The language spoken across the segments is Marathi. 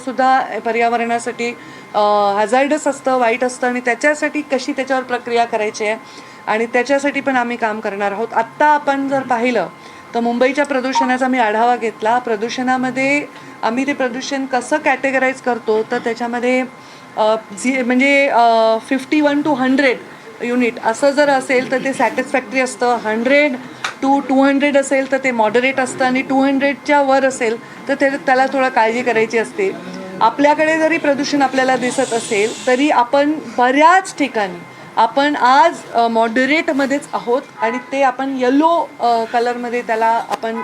सुद्धा पर्यावरणासाठी हॅझार्डस असतं वाईट असतं आणि त्याच्यासाठी कशी त्याच्यावर प्रक्रिया करायची आहे आणि त्याच्यासाठी पण आम्ही काम करणार आहोत. आत्ता आपण जर पाहिलं तर मुंबईच्या प्रदूषणाचा मी आढावा घेतला. प्रदूषणामध्ये आम्ही ते प्रदूषण कसं कॅटेगराईज करतो तर त्याच्यामध्ये झी म्हणजे fifty one two hundred unit असं जर असेल तर ते सॅटिस्फॅक्टरी असतं. हंड्रेड टू टू हंड्रेड असेल तर ते मॉडरेट असतं आणि टू हंड्रेडच्या वर असेल तर ते त्याला थोडं काळजी करायची असते. आपल्याकडे जरी प्रदूषण आपल्याला दिसत असेल तरी आपण बऱ्याच ठिकाणी आपण आज मॉडरेटमध्येच आहोत आणि ते आपण येलो कलरमध्ये त्याला आपण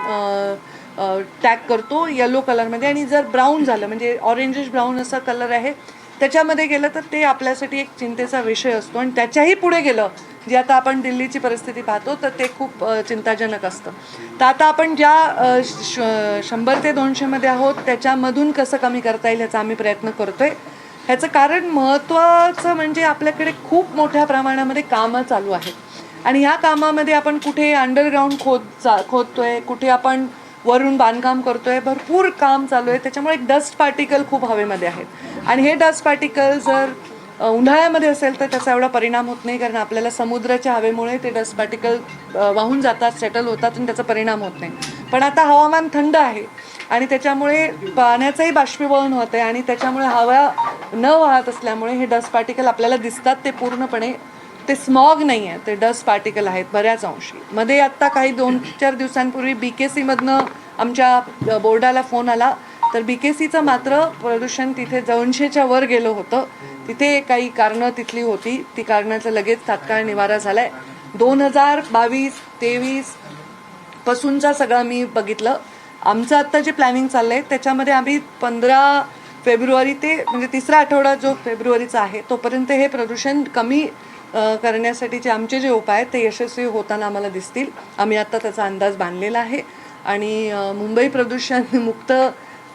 टॅग करतो येलो कलरमध्ये आणि जर ब्राऊन झालं म्हणजे ऑरेंजिश ब्राऊन असा कलर आहे त्याच्यामध्ये गेलं तर ते आपल्यासाठी एक चिंतेचा विषय असतो आणि त्याच्याही पुढे गेलं जी आता आपण दिल्लीची परिस्थिती पाहतो तर ते खूप चिंताजनक असतं. तर आता आपण ज्या श- शंभर ते दोनशेमध्ये आहोत त्याच्यामधून कसं कमी करता येईल ह्याचा आम्ही प्रयत्न करतोय. ह्याचं कारण महत्त्वाचं म्हणजे आपल्याकडे खूप मोठ्या प्रमाणामध्ये कामं चालू आहेत. आणि ह्या कामामध्ये आपण कुठे अंडरग्राऊंड खोद चा खोदतोय कुठे आपण वरून बांधकाम करतोय भरपूर काम चालू आहे. त्याच्यामुळे एक डस्ट पार्टिकल खूप हवेमध्ये आहेत. आणि हे डस्ट पार्टिकल जर उन्हाळ्यामध्ये असेल तर त्याचा एवढा परिणाम होत नाही कारण आपल्याला समुद्राच्या हवेमुळे ते डस्ट पार्टिकल वाहून जातात सेटल होतात आणि त्याचा परिणाम होत नाही. पण आता हवामान थंड आहे आणि त्याच्यामुळे पाण्याचंही बाष्पीभवन होत आहे आणि त्याच्यामुळे हवा न वाहत असल्यामुळे हे डस्ट पार्टिकल आपल्याला दिसतात ते पूर्णपणे ते स्मॉग नाही आहे ते डस्ट पार्टिकल आहेत बऱ्याच अंशी. मध्ये आत्ता काही दोन चार दिवसांपूर्वी बी के सीमधनं आमच्या बोर्डाला फोन आला तर बी के सीचं मात्र प्रदूषण तिथे दोनशेच्या वर गेलं होतं. तिथे काही कारणं तिथली होती. ती कारणाचा लगेच तात्काळ निवारा झाला आहे दोन हजार बावीस तेवीस पासूनचा सगळा मी बघितलं. आमचं आत्ता जे प्लॅनिंग चाललं आहे त्याच्यामध्ये आम्ही पंधरा फेब्रुवारी ते म्हणजे तिसरा आठवडा जो फेब्रुवारीचा आहे तोपर्यंत हे प्रदूषण कमी करण्यासाठीचे आमचे जे उपाय आहेत ते यशस्वी होताना आम्हाला दिसतील. आम्ही आत्ता त्याचा अंदाज बांधलेला आहे. आणि मुंबई प्रदूषण मुक्त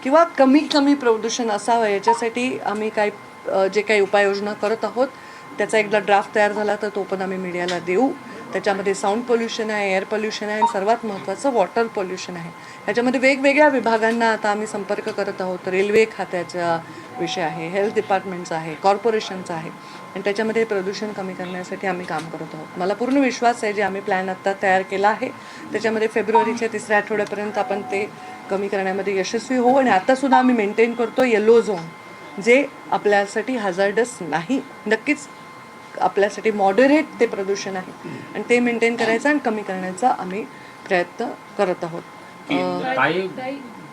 किंवा कमीत कमी प्रदूषण असावं याच्यासाठी आम्ही काही जे काही उपाययोजना करत आहोत त्याचा एकदा ड्राफ्ट तयार झाला तर तो पण आम्ही मीडियाला देऊ. त्याच्यामध्ये साऊंड पोल्युशन आहे एअर पोल्युशन आहे आणि सर्वात महत्त्वाचं वॉटर पोल्युशन आहे. ह्याच्यामध्ये वेगवेगळ्या विभागांना आता आम्ही संपर्क करत आहोत. रेल्वे खात्याचा विषय आहे हेल्थ डिपार्टमेंटचा आहे कॉर्पोरेशनचा आहे. आणि त्याच्यामध्ये प्रदूषण कमी करण्यासाठी आम्ही काम करत आहोत. मला पूर्ण विश्वास आहे जे आम्ही प्लॅन आत्ता तयार केला आहे. त्याच्यामध्ये फेब्रुवारीच्या तिसऱ्या आठवड्यापर्यंत आपण ते कमी करण्यामध्ये यशस्वी होऊ आणि आतासुद्धा आम्ही मेंटेन करतो येलो झोन जे आपल्यासाठी हजार्डस नाही. नक्कीच आपल्यासाठी मॉडरेट ते प्रदूषण आहे. आणि ते मेंटेन करायचं आणि कमी करण्याचा आम्ही प्रयत्न करत आहोत.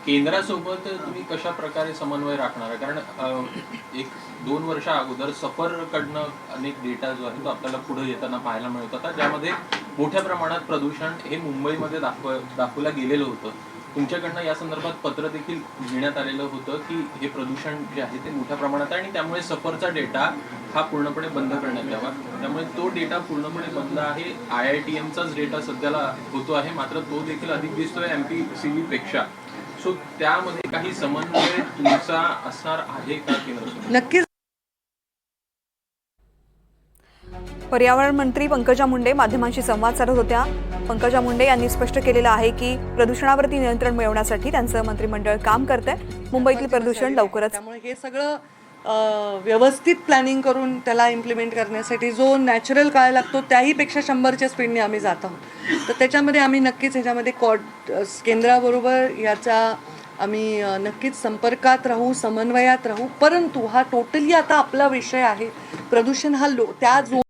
केंद्रासोबत तुम्ही कशा प्रकारे समन्वय राखणार आहे? कारण एक दोन वर्षा अगोदर सफरकडनं अनेक डेटा जो आहे तो आपल्याला पुढे येताना पाहायला मिळत होता. ज्यामध्ये मोठ्या प्रमाणात प्रदूषण हे मुंबईमध्ये दाखव दाखवलं गेलेलं होतं. तुमच्याकडनं या संदर्भात पत्र देखील घेण्यात आलेलं होतं की हे प्रदूषण जे आहे ते मोठ्या प्रमाणात आहे आणि त्यामुळे सफरचा डेटा हा पूर्णपणे बंद करण्यात यावा. त्यामुळे तो डेटा पूर्णपणे बंद आहे. आय आय टी एमचाच डेटा सध्याला होतो आहे. मात्र तो देखील अधिक दिसतोय एम पी सी पेक्षा सो त्यामध्ये काही समन्वय तुमचा असणार आहे का केंद्र नक्कीच. पर्यावरण मंत्री पंकजा मुंडे माध्यमांशी संवाद साधत होत्या. पंकजा मुंडे यांनी स्पष्ट केलेलं आहे की प्रदूषणावरती नियंत्रण मिळवण्यासाठी त्यांचं मंत्रिमंडळ काम करतंय. मुंबईतील प्रदूषण लवकरच त्यामुळे हे सगळं व्यवस्थित प्लॅनिंग करून त्याला इम्प्लिमेंट करण्यासाठी जो नॅचरल काळ लागतो त्याही पेक्षा शंभरच्या स्पीडने आम्ही जात आहोत. तर त्याच्यामध्ये आम्ही नक्कीच ह्याच्यामध्ये कॉड केंद्राबरोबर याचा आम्ही नक्कीच संपर्कात राहू समन्वयात राहू. परंतु हा टोटली आता आपला विषय आहे. प्रदूषण हा लो त्या झोन